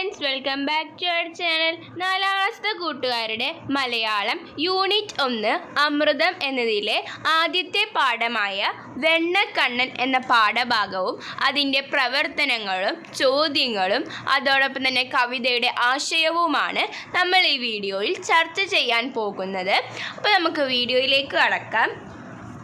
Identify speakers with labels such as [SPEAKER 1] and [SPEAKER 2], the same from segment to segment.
[SPEAKER 1] Friends welcome back to our channel നാലാം ക്ലാസ്സിലെ കൂട്ടുകാരുടെ മലയാളം യൂണിറ്റ് ഒന്ന് അമൃതം എന്നതിലെ ആദ്യത്തെ പാഠമായ വെണ്ണക്കണ്ണൻ എന്ന പാഠഭാഗവും അതിന്റെ പ്രവർത്തനങ്ങളും ചോദ്യങ്ങളും അതോടൊപ്പം തന്നെ കവിതയുടെ ആശയവുമാണ് നമ്മൾ ഈ വീഡിയോയിൽ ചർച്ച ചെയ്യാൻ പോകുന്നത്. അപ്പോൾ നമുക്ക് വീഡിയോയിലേക്ക് കടക്കാം.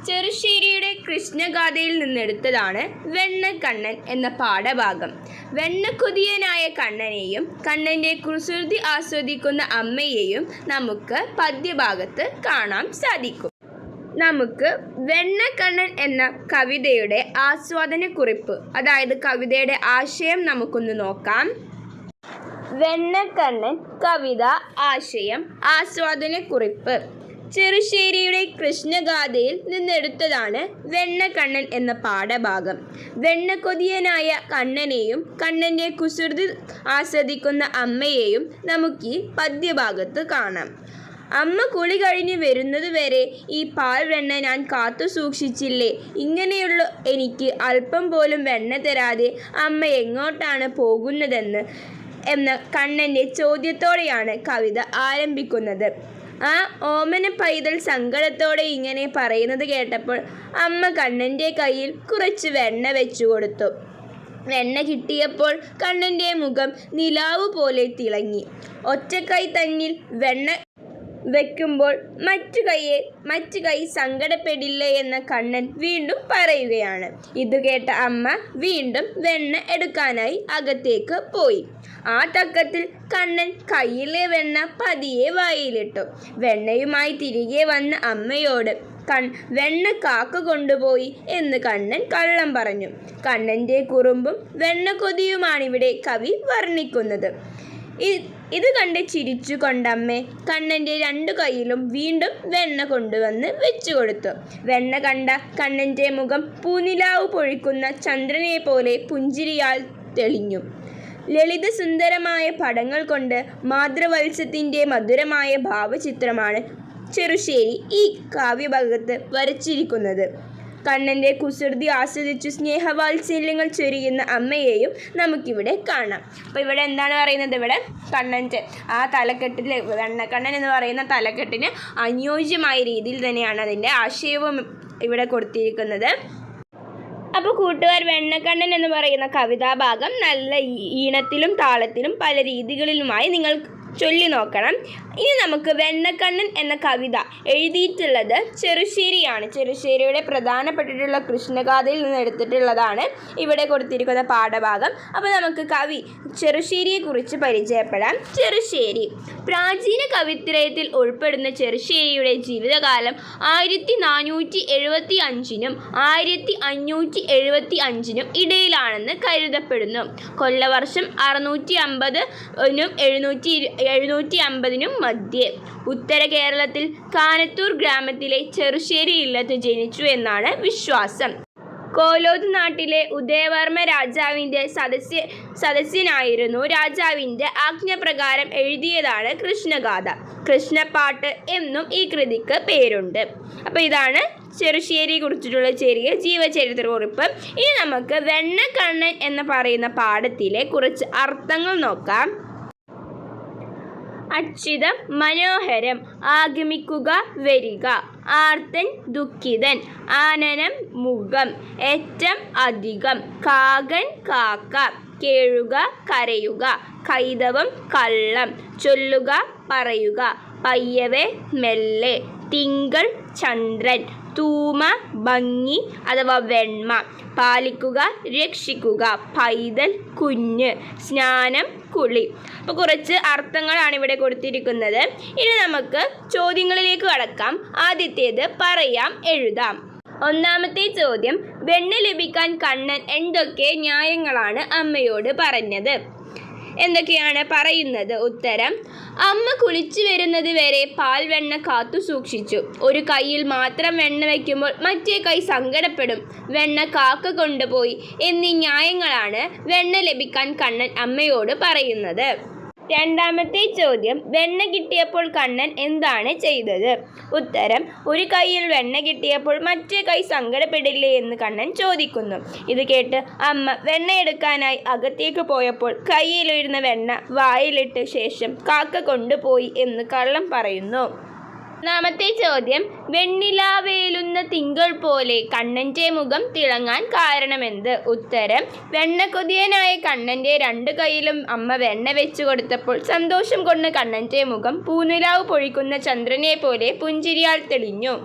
[SPEAKER 1] ചെറുശ്ശേരിയുടെ കൃഷ്ണഗാഥയിൽ നിന്നെടുത്തതാണ് വെണ്ണക്കണ്ണൻ എന്ന പാഠഭാഗം. വെണ്ണക്കൊതിയനായ കണ്ണനെയും കണ്ണന്റെ കുസൃതി ആസ്വദിക്കുന്ന അമ്മയെയും നമുക്ക് പദ്യഭാഗത്ത് കാണാൻ സാധിക്കും. നമുക്ക് വെണ്ണക്കണ്ണൻ എന്ന കവിതയുടെ ആസ്വാദനക്കുറിപ്പ് അതായത് കവിതയുടെ ആശയം നമുക്കൊന്ന് നോക്കാം. വെണ്ണക്കണ്ണൻ കവിത ആശയം ആസ്വാദനക്കുറിപ്പ്. ചെറുശ്ശേരിയുടെ കൃഷ്ണഗാഥയിൽ നിന്നെടുത്തതാണ് വെണ്ണക്കണ്ണൻ എന്ന പാഠഭാഗം. വെണ്ണക്കൊതിയനായ കണ്ണനെയും കണ്ണന്റെ കുസൃതി ആസ്വദിക്കുന്ന അമ്മയെയും നമുക്ക് ഈ പദ്യഭാഗത്ത് കാണാം. അമ്മ കുളി കഴിഞ്ഞ് വരുന്നത് വരെ ഈ പാൽ വെണ്ണ ഞാൻ കാത്തു സൂക്ഷിച്ചില്ലേ? ഇങ്ങനെയുള്ള എനിക്ക് അല്പം പോലും വെണ്ണ തരാതെ അമ്മ എങ്ങോട്ടാണ് പോകുന്നതെന്ന് എന്ന കണ്ണന്റെ ചോദ്യത്തോടെയാണ് കവിത ആരംഭിക്കുന്നത്. ആ ഓമന പൈതൽ സങ്കടത്തോടെ ഇങ്ങനെ പറയുന്നത് കേട്ടപ്പോൾ അമ്മ കണ്ണന്റെ കയ്യിൽ കുറച്ച് വെണ്ണ വെച്ചു കൊടുത്തു. വെണ്ണ കിട്ടിയപ്പോൾ കണ്ണന്റെ മുഖം നിലാവ് പോലെ തിളങ്ങി. ഒറ്റക്കൈ തന്നിൽ വെണ്ണ വെക്കുമ്പോൾ മറ്റു കൈയെ മറ്റു കൈ സങ്കടപ്പെടില്ല എന്ന കണ്ണൻ വീണ്ടും പറയുകയാണ്. ഇത് കേട്ട അമ്മ വീണ്ടും വെണ്ണ എടുക്കാനായി അകത്തേക്ക് പോയി. ആ തക്കത്തിൽ കണ്ണൻ കയ്യിലെ വെണ്ണ പതിയെ വായിലിട്ടു. വെണ്ണയുമായി തിരികെ വന്ന അമ്മയോട് കൺ വെണ്ണ കാക്ക കൊണ്ടുപോയി എന്ന് കണ്ണൻ കള്ളം പറഞ്ഞു. കണ്ണന്റെ കുറുമ്പും വെണ്ണ കൊതിയുമാണിവിടെ കവി വർണിക്കുന്നത്. ഇത് കണ്ട് ചിരിച്ചു കൊണ്ടമ്മേ കണ്ണന്റെ രണ്ടു കൈയിലും വീണ്ടും വെണ്ണ കൊണ്ടുവന്ന് വെച്ചു കൊടുത്തു. വെണ്ണ കണ്ട കണ്ണന്റെ മുഖം പൂനിലാവ് പൊഴിക്കുന്ന ചന്ദ്രനെ പോലെ പുഞ്ചിരിയാൽ തെളിഞ്ഞു. ലളിത സുന്ദരമായ പടങ്ങൾ കൊണ്ട് മാതൃവത്സ്യത്തിന്റെ മധുരമായ ഭാവചിത്രമാണ് ചെറുശ്ശേരി ഈ കാവ്യഭാഗത്ത് വരച്ചിരിക്കുന്നത്. കണ്ണന്റെ കുസൃതി ആസ്വദിച്ചു സ്നേഹവാത്സല്യങ്ങൾ ചൊരിയുന്ന അമ്മയെയും നമുക്കിവിടെ കാണാം. അപ്പോൾ ഇവിടെ എന്താണ് പറയുന്നത് ഇവിടെ? കണ്ണന്റെ ആ തലക്കെട്ടിൽ വെണ്ണക്കണ്ണൻ എന്ന് പറയുന്ന തലക്കെട്ടിന് അനുയോജ്യമായ രീതിയിൽ തന്നെയാണ് അതിന്റെ ആശയവും ഇവിടെ കൊടുത്തിരിക്കുന്നത്. അപ്പോൾ കൂട്ടുകാർ വെണ്ണക്കണ്ണൻ എന്ന് പറയുന്ന കവിതാഭാഗം നല്ല ഈണത്തിലും താളത്തിലും പല രീതികളിലുമായി നിങ്ങൾ ചൊല്ലി നോക്കണം. ഇനി നമുക്ക് വെണ്ണക്കണ്ണൻ എന്ന കവിത എഴുതിയിട്ടുള്ളത് ചെറുശ്ശേരിയാണ്. ചെറുശ്ശേരിയുടെ പ്രധാനപ്പെട്ടിട്ടുള്ള കൃഷ്ണഗാഥയിൽ നിന്ന് എടുത്തിട്ടുള്ളതാണ് ഇവിടെ കൊടുത്തിരിക്കുന്ന പാഠഭാഗം. അപ്പോൾ നമുക്ക് കവി ചെറുശ്ശേരിയെക്കുറിച്ച് പരിചയപ്പെടാം. ചെറുശ്ശേരി. പ്രാചീന കവിത്രയത്തിൽ ഉൾപ്പെടുന്ന ചെറുശ്ശേരിയുടെ ജീവിതകാലം ആയിരത്തി നാനൂറ്റി എഴുപത്തി അഞ്ചിനും ആയിരത്തി അഞ്ഞൂറ്റി എഴുപത്തി അഞ്ചിനും ഇടയിലാണെന്ന് കരുതപ്പെടുന്നു. കൊല്ലവർഷം അറുന്നൂറ്റി അമ്പതിനും എഴുന്നൂറ്റി എഴുന്നൂറ്റി അമ്പതിനും മധ്യേ ഉത്തര കേരളത്തിൽ കാനത്തൂർ ഗ്രാമത്തിലെ ചെറുശ്ശേരി ഇല്ലത്ത് ജനിച്ചു എന്നാണ് വിശ്വാസം. കോലോത് നാട്ടിലെ ഉദയവർമ്മ രാജാവിന്റെ സദസ്യ സദസ്യനായിരുന്നു രാജാവിന്റെ ആജ്ഞപ്രകാരം എഴുതിയതാണ് കൃഷ്ണഗാഥ. കൃഷ്ണപ്പാട്ട് എന്നും ഈ കൃതിക്ക് പേരുണ്ട്. അപ്പോൾ ഇതാണ് ചെറുശ്ശേരിയെ കുറിച്ചിട്ടുള്ള ചെറിയ ജീവചരിത്ര കുറിപ്പ്. ഇനി നമുക്ക് വെണ്ണക്കണ്ണൻ എന്ന് പറയുന്ന പാഠത്തിലെ കുറച്ച് അർത്ഥങ്ങൾ നോക്കാം. അച്യുതം മനോഹരം. ആഗമിക്കുക വരിക. ആർത്തൻ ദുഃഖിതൻ. ആനനം മുഖം. ഏറ്റം അധികം. കാകൻ കാക്ക. കേഴുക കരയുക. കൈതവം കള്ളം. ചൊല്ലുക പറയുക. പയ്യവേ മെല്ലെ. തിങ്കൾ ചന്ദ്രൻ. തൂമ ഭംഗി അഥവാ വെണ്മ. പാലിക്കുക രക്ഷിക്കുക. പൈതൽ കുഞ്ഞ്. സ്നാനം കുളി. അപ്പോൾ കുറച്ച് അർത്ഥങ്ങളാണ് ഇവിടെ കൊടുത്തിരിക്കുന്നത്. ഇനി നമുക്ക് ചോദ്യങ്ങളിലേക്ക് കടക്കാം. ആദ്യത്തേത് പറയാം എഴുതാം. ഒന്നാമത്തെ ചോദ്യം വെണ്ണ ലഭിക്കാൻ കണ്ണൻ എന്തൊക്കെ ന്യായങ്ങളാണ് അമ്മയോട് പറഞ്ഞത്? എന്തൊക്കെയാണ് പറയുന്നത് ഉത്തരം. അമ്മ കുളിച്ചു വരുന്നത് വരെ പാൽ വെണ്ണ കാത്തു സൂക്ഷിച്ചു. ഒരു കൈയിൽ മാത്രം വെണ്ണ വയ്ക്കുമ്പോൾ മറ്റേ കൈ സങ്കടപ്പെടും. വെണ്ണ കാക്ക കൊണ്ടുപോയി എന്നീ ന്യായങ്ങളാണ് വെണ്ണ ലഭിക്കാൻ കണ്ണൻ അമ്മയോട് പറയുന്നത്. രണ്ടാമത്തെ ചോദ്യം വെണ്ണ കിട്ടിയപ്പോൾ കണ്ണൻ എന്താണ് ചെയ്തത്? ഉത്തരം ഒരു കൈയിൽ വെണ്ണ കിട്ടിയപ്പോൾ മറ്റേ കൈ സങ്കടപ്പെടില്ലേ എന്ന് കണ്ണൻ ചോദിക്കുന്നു. ഇത് കേട്ട് അമ്മ വെണ്ണ എടുക്കാനായി അകത്തേക്ക് പോയപ്പോൾ കയ്യിലിരുന്ന വെണ്ണ വായിലിട്ട് ശേഷം കാക്ക കൊണ്ടുപോയി എന്ന് കള്ളം പറയുന്നു. ഒന്നാമത്തെ ചോദ്യം വെണ്ണിലാവേലുന്ന തിങ്കൾ പോലെ കണ്ണന്റെ മുഖം തിളങ്ങാൻ കാരണമെന്ത്? ഉത്തരം വെണ്ണക്കൊതിയനായ കണ്ണന്റെ രണ്ട് കൈയിലും അമ്മ വെണ്ണ വെച്ചു കൊടുത്തപ്പോൾ സന്തോഷം കൊണ്ട് കണ്ണന്റെ മുഖം പൂനിലാവ് പൊഴിക്കുന്ന ചന്ദ്രനെ പോലെ പുഞ്ചിരിയാൽ തെളിഞ്ഞു.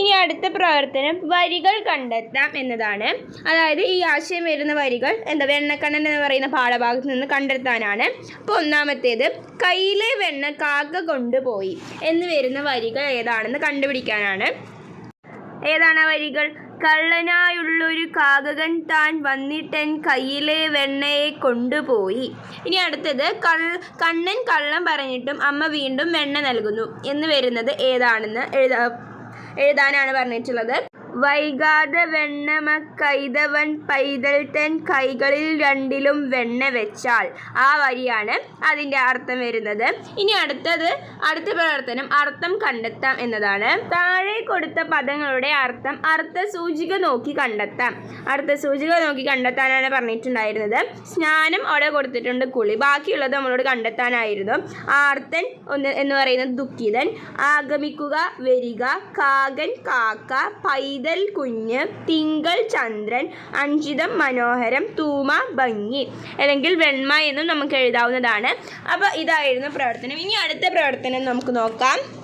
[SPEAKER 1] ഇനി അടുത്ത പ്രവർത്തനം വരികൾ കണ്ടെത്താം എന്നതാണ്. അതായത് ഈ ആശയം വരുന്ന വരികൾ എന്താ? വെണ്ണക്കണ്ണൻ എന്ന് പറയുന്ന പാഠഭാഗത്ത് നിന്ന് കണ്ടെത്താനാണ്. അപ്പോൾ ഒന്നാമത്തേത് കയ്യിലെ വെണ്ണ കാക്ക കൊണ്ടുപോയി എന്ന് വരുന്ന വരികൾ ഏതാണെന്ന് കണ്ടുപിടിക്കാനാണ്. ഏതാണ് വരികൾ? കള്ളനായുള്ളൊരു കാകകൻ താൻ വന്നിട്ടൻ കയ്യിലെ വെണ്ണയെ കൊണ്ടുപോയി. ഇനി അടുത്തത് കണ്ണൻ കള്ളം പറഞ്ഞിട്ടും അമ്മ വീണ്ടും വെണ്ണ നൽകുന്നു എന്ന് വരുന്നത് ഏതാണെന്ന് എഴുതാ. എഴുതാനാണ് പറഞ്ഞിട്ടുള്ളത്. വൈകാതെ വെണ്ണമ കൈതവൻ പൈതൽ തൻ കൈകളിൽ രണ്ടിലും വെണ്ണ വെച്ചാൽ. ആ വരിയാണ് അതിന്റെ അർത്ഥം വരുന്നത്. ഇനി അടുത്തത് അടുത്ത പ്രവർത്തനം അർത്ഥം കണ്ടെത്താം എന്നതാണ്. താഴെ കൊടുത്ത പദങ്ങളുടെ അർത്ഥം അർത്ഥ സൂചിക നോക്കി കണ്ടെത്താം. അർത്ഥ സൂചിക നോക്കി കണ്ടെത്താനാണ് പറഞ്ഞിട്ടുണ്ടായിരുന്നത്. സ്നാനം അവിടെ കൊടുത്തിട്ടുണ്ട് കുളി. ബാക്കിയുള്ളത് നമ്മളോട് കണ്ടെത്താനായിരുന്നു. ആർത്തൻ ഒന്ന് എന്ന് പറയുന്നത് ദുഃഖിതൻ. ആഗമിക്കുക വരിക കാകൻ കാക്ക പൈതൽ കുഞ്ഞ് തിങ്കൾ ചന്ദ്രൻ അഞ്ചിതം മനോഹരം തൂമ ഭംഗി അല്ലെങ്കിൽ വെണ്മ എന്നും നമുക്ക് എഴുതാവുന്നതാണ്. അപ്പോൾ ഇതായിരുന്നു പ്രവർത്തനം. ഇനി അടുത്ത പ്രവർത്തനം നമുക്ക് നോക്കാം.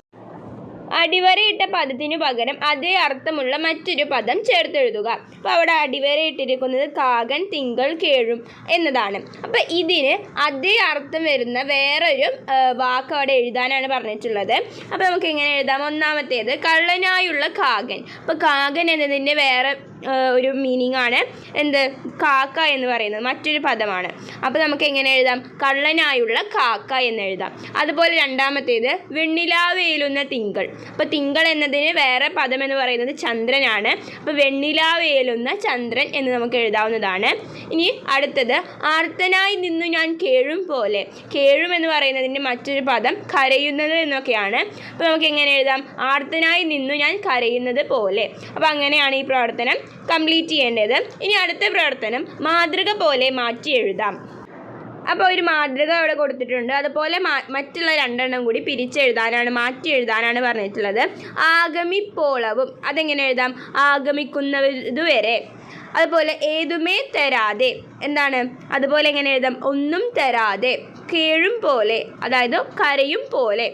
[SPEAKER 1] അടിവരയിട്ട പദത്തിനു പകരം അതേ അർത്ഥമുള്ള മറ്റൊരു പദം ചേർത്തെഴുതുക. അപ്പോൾ അവിടെ അടിവരയിട്ടിരിക്കുന്നത് കാകൻ തിങ്കൾ കേഴും എന്നതാണ്. അപ്പോൾ ഇതിന് അതേ അർത്ഥം വരുന്ന വേറൊരു വാക്ക് അവിടെ എഴുതാനാണ് പറഞ്ഞിട്ടുള്ളത്. അപ്പോൾ നമുക്ക് എങ്ങനെ എഴുതാം? ഒന്നാമത്തേത് കള്ളനായുള്ള കാകൻ. അപ്പോൾ കാകൻ എന്നതിന്റെ വേറെ ഒരു മീനിങ് ആണ് എന്ത്? കാക്ക എന്ന് പറയുന്നത്. മറ്റൊരു പദമാണ്. അപ്പോൾ നമുക്ക് എങ്ങനെ എഴുതാം? കള്ളനായുള്ള കാക്ക എന്ന് എഴുതാം. അതുപോലെ രണ്ടാമത്തേത് വെണ്ണിലാവേലുന്ന തിങ്കൾ. അപ്പോൾ തിങ്കൾ എന്നതിന് വേറെ പദം എന്ന് പറയുന്നത് ചന്ദ്രനാണ്. അപ്പോൾ വെണ്ണിലാവേലുന്ന ചന്ദ്രൻ എന്ന് നമുക്ക് എഴുതാവുന്നതാണ്. ഇനി അടുത്തത് ആർത്തനായി നിന്നു ഞാൻ കേഴും പോലെ. കേഴും എന്ന് പറയുന്നതിന്റെ മറ്റൊരു പദം കരയുന്നത് എന്നൊക്കെയാണ്. അപ്പോൾ നമുക്ക് എങ്ങനെ എഴുതാം? ആർത്തനായി നിന്നു ഞാൻ കരയുന്നത് പോലെ. അപ്പോൾ അങ്ങനെയാണ് ഈ പ്രവർത്തനം. കംപ്ലീറ്റ് ചെയ്യേണ്ടത്. ഇനി അടുത്ത പ്രവർത്തനം മാതൃക പോലെ മാറ്റി എഴുതാം. അപ്പോൾ ഒരു മാതൃക അവിടെ കൊടുത്തിട്ടുണ്ട്. അതുപോലെ മറ്റുള്ള രണ്ടെണ്ണം കൂടി പിരിച്ചെഴുതാനാണ് മാറ്റി എഴുതാനാണ് പറഞ്ഞിട്ടുള്ളത്. ആഗമിപ്പോളവും അതെങ്ങനെ എഴുതാം? ആഗമിക്കുന്നതുവരെ. അതുപോലെ ഏതുമേ തരാതെ എന്താണ്? അതുപോലെ എങ്ങനെ എഴുതാം? ഒന്നും തരാതെ കേഴും പോലെ അതായത് കരയും പോലെ.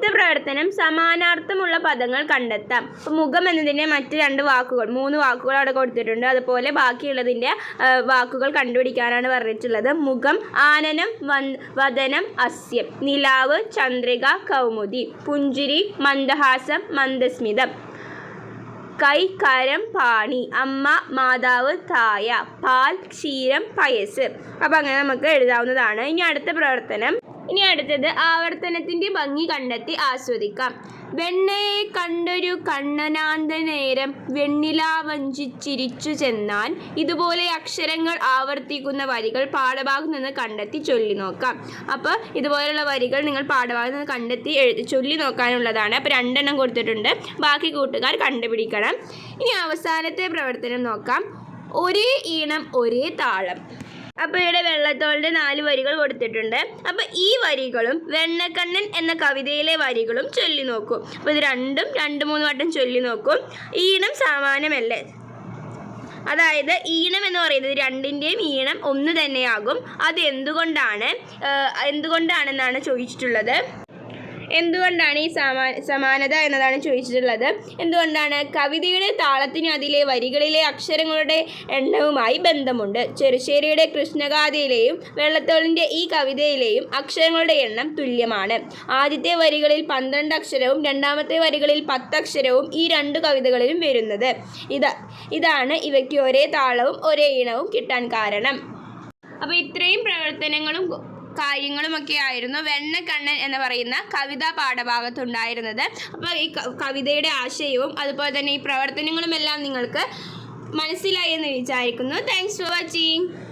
[SPEAKER 1] അടുത്ത പ്രവർത്തനം സമാനാർത്ഥമുള്ള പദങ്ങൾ കണ്ടെത്താം. അപ്പോൾ മുഖം എന്നതിന്റെ മറ്റ് രണ്ട് വാക്കുകൾ മൂന്ന് വാക്കുകൾ അവിടെ കൊടുത്തിട്ടുണ്ട്. അതുപോലെ ബാക്കിയുള്ളതിന്റെ വാക്കുകൾ കണ്ടുപിടിക്കാനാണ് പറഞ്ഞിട്ടുള്ളത്. മുഖം ആനനം വദനം അസ്യം. നിലാവ് ചന്ദ്രിക കൗമുദി. പുഞ്ചിരി മന്ദഹാസം മന്ദസ്മിതം. കൈ കരം പാണി. അമ്മ മാതാവ് തായ. പാൽ ക്ഷീരം പയസ്. അപ്പം അങ്ങനെ നമുക്ക് എഴുതാവുന്നതാണ്. ഇനി അടുത്ത പ്രവർത്തനം. ഇനി അടുത്തത് ആവർത്തനത്തിന്റെ ഭംഗി കണ്ടെത്തി ആസ്വദിക്കാം. വെണ്ണയെ കണ്ടൊരു കണ്ണനാന്ത നേരം വെണ്ണിലാവഞ്ചിച്ചിരിച്ചു ചെന്നാൻ ഇതുപോലെ അക്ഷരങ്ങൾ ആവർത്തിക്കുന്ന വരികൾ പാഠഭാഗത്ത് നിന്ന് കണ്ടെത്തി ചൊല്ലി നോക്കാം. അപ്പോൾ ഇതുപോലുള്ള വരികൾ നിങ്ങൾ പാഠഭാഗത്ത് നിന്ന് കണ്ടെത്തി എഴുതി ചൊല്ലി നോക്കാനുള്ളതാണ്. അപ്പോൾ രണ്ടെണ്ണം കൊടുത്തിട്ടുണ്ട്. ബാക്കി കൂട്ടുകാർ കണ്ടുപിടിക്കണം. ഇനി അവസാനത്തെ പ്രവർത്തനം നോക്കാം. ഒരേ ഈണം ഒരേ താളം. അപ്പോൾ ഇവിടെ വെള്ളത്തോളിന്റെ നാല് വരികൾ കൊടുത്തിട്ടുണ്ട്. അപ്പോൾ ഈ വരികളും വെണ്ണക്കണ്ണൻ എന്ന കവിതയിലെ വരികളും ചൊല്ലി നോക്കൂ. അപ്പോൾ ഇത് രണ്ടും രണ്ട് മൂന്ന് വട്ടം ചൊല്ലി നോക്കും. ഈണം സമാനമല്ലേ അതായത് ഈണം എന്ന് പറയുന്നത് രണ്ടിന്റെയും ഈണം ഒന്ന് തന്നെയാകും. അത് എന്തുകൊണ്ടാണ് എന്തുകൊണ്ടാണെന്നാണ് ചോദിച്ചിട്ടുള്ളത്. എന്തുകൊണ്ടാണ് ഈ സമാ സമാനത എന്നതാണ് ചോദിച്ചിട്ടുള്ളത്. എന്തുകൊണ്ടാണ് കവിതയുടെ താളത്തിനും അതിലെ വരികളിലെ അക്ഷരങ്ങളുടെ എണ്ണവുമായി ബന്ധമുണ്ട്? ചെറുശ്ശേരിയുടെ കൃഷ്ണഗാഥയിലെയും വെള്ളത്തോളിന്റെ ഈ കവിതയിലെയും അക്ഷരങ്ങളുടെ എണ്ണം തുല്യമാണ്. ആദ്യത്തെ വരികളിൽ പന്ത്രണ്ട് അക്ഷരവും രണ്ടാമത്തെ വരികളിൽ പത്ത് അക്ഷരവും ഈ രണ്ട് കവിതകളിലും വരുന്നത്. ഇതാ ഇതാണ് ഇവയ്ക്ക് ഒരേ താളവും ഒരേ ഇണവും കിട്ടാൻ കാരണം. അപ്പോൾ ഇത്രയും പ്രവർത്തനങ്ങളും കാര്യങ്ങളുമൊക്കെ ആയിരുന്നു വെണ്ണക്കണ്ണൻ എന്ന് പറയുന്ന കവിതാ പാഠഭാഗത്തുണ്ടായിരുന്നത്. അപ്പോൾ ഈ കവിതയുടെ ആശയവും അതുപോലെ തന്നെ ഈ പ്രവർത്തനങ്ങളുമെല്ലാം നിങ്ങൾക്ക് മനസ്സിലായി എന്ന് വിചാരിക്കുന്നു. Thanks for watching